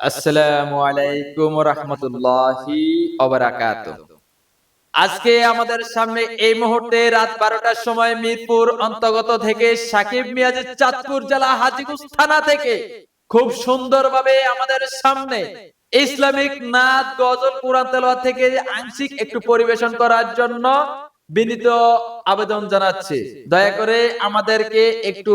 আসসালামু আলাইকুম রহমতুল্লাহি অবরাকাত আজকে আমাদের সামনে এই মুহূর্তে রাত বারোটার সময় মিরপুর অন্তর্গত থেকে সাকিব মিয়াজের চাঁদপুর জেলা হাজিগুস থানা থেকে খুব সুন্দরভাবে আমাদের সামনে ইসলামিক নাচ গজল, কোরআন তেলাওয়াত থেকে আংশিক একটু পরিবেশন করার জন্য বিনীত আবেদন জানাচ্ছি। দয়া করে আমাদেরকে একটু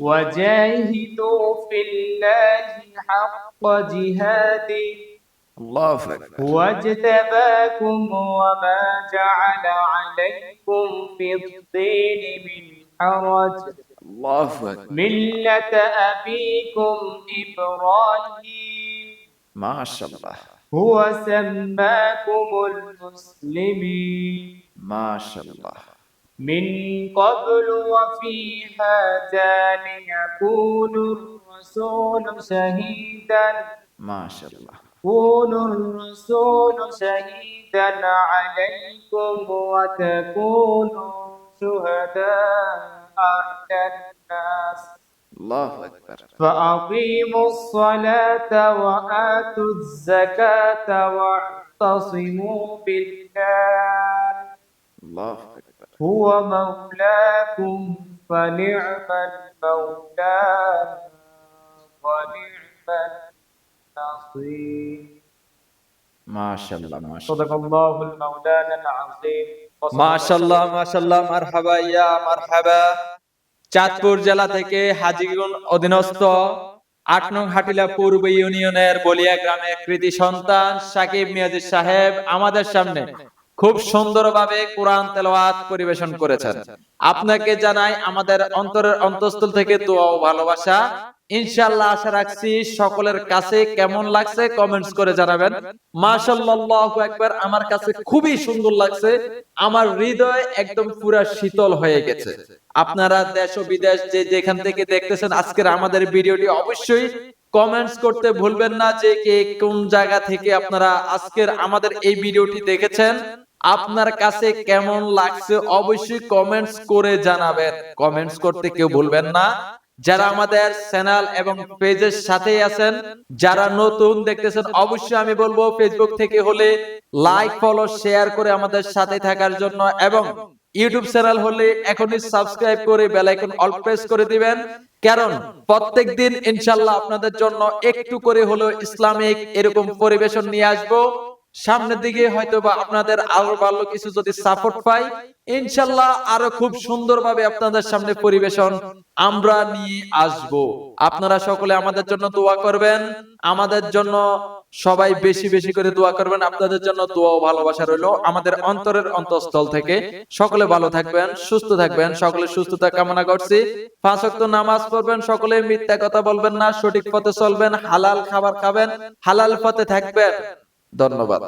وجاهدوا في الله حق جهاده. الله أكبر. واجتباكم وما جعل عليكم في الدين من حرج. الله أكبر. ملة أبيكم إبراهيم. ما شاء الله. هو سماكم المسلمين. ما شاء الله. من قبل وفي هاتان يكون الرسول شهيدا. ما شاء الله يكون الرسول شهيدا عليكم وتكونوا شهداء على الناس. الله أكبر. فأقيموا الصلاة وآتوا الزكاة واعتصموا بالله. الله أكبر. هو مولاكم فنعم المولى ونعم النصير মাশাআল্লাহ মাশাআল্লাহ صدق الله المولانا العظيم وصدق মাশাআল্লাহ মাশাআল্লাহ মারহাবা ইয়া মারহাবা চাঁদপুর জেলা থেকে হাজিগঞ্জ অধীনস্থ আট নং হাটিলা পূর্ব ইউনিয়নের বলিয়া গ্রামে কৃতি সন্তান সাকিব মিয়াজি সাহেব আমাদের সামনে খুব সুন্দরভাবে কোরআন তেলাওয়াত পরিবেশন করেছেন। আপনাকে জানাই আমাদের অন্তরের অন্তঃস্থল থেকে দোয়া ও ভালোবাসা। ইনশাআল্লাহ আশা রাখছি সকলের কাছে কেমন লাগছে কমেন্টস করে জানাবেন। মাশাআল্লাহু একবার আমার কাছে খুবই সুন্দর লাগছে। আমার হৃদয় একদম পুরা শীতল হয়ে গেছে। আপনারা দেশ ও বিদেশ যে যেখান থেকে দেখতেছেন আজকের আমাদের ভিডিওটি অবশ্যই কমেন্টস করতে ভুলবেন না যে কে কোন জায়গা থেকে আপনারা আজকের আমাদের এই ভিডিওটি দেখেছেন। আপনার কাছে কেমন লাগছে অবশ্যই কমেন্টস করে জানাবেন। কমেন্টস করতে কেউ ভুলবেন না। যারা আমাদের চ্যানেল এবং পেজের সাথেই আছেন, যারা নতুন দেখতেছেন, অবশ্যই আমি বলব ফেসবুক থেকে হলে লাইক ফলো শেয়ার করে আমাদের সাথে থাকার জন্য এবং ইউটিউব চ্যানেল হলে এখনই সাবস্ক্রাইব করে বেল আইকন অল প্রেস করে দিবেন। কারণ প্রত্যেক দিন ইনশাল্লাহ আপনাদের জন্য একটু করে হলো ইসলামিক এরকম পরিবেশন নিয়ে আসব। সামনের দিকে হয়তো বা আপনাদের আরও ভালো কিছু যদি সাপোর্ট পাই ইনশাল্লাহ আরও খুব সুন্দরভাবে আপনাদের সামনে পরিবেশন আমরা নিয়ে আসব। আপনারা সকলে আমাদের জন্য দোয়া করবেন। আমাদের জন্য সবাই বেশি বেশি করে দোয়া করবেন। আপনাদের জন্য দোয়া ও ভালোবাসা রইল। আমাদের অন্তরের অন্তঃস্থল থেকে সকলে ভালো থাকবেন সুস্থ থাকবেন সকলে সুস্থতা কামনা করছি। পাঁচ ওয়াক্ত নামাজ পড়বেন সকলে মিথ্যা কথা বলবেন না সঠিক পথে চলবেন হালাল খাবার খাবেন হালাল পথে থাকবেন। ধন্যবাদ।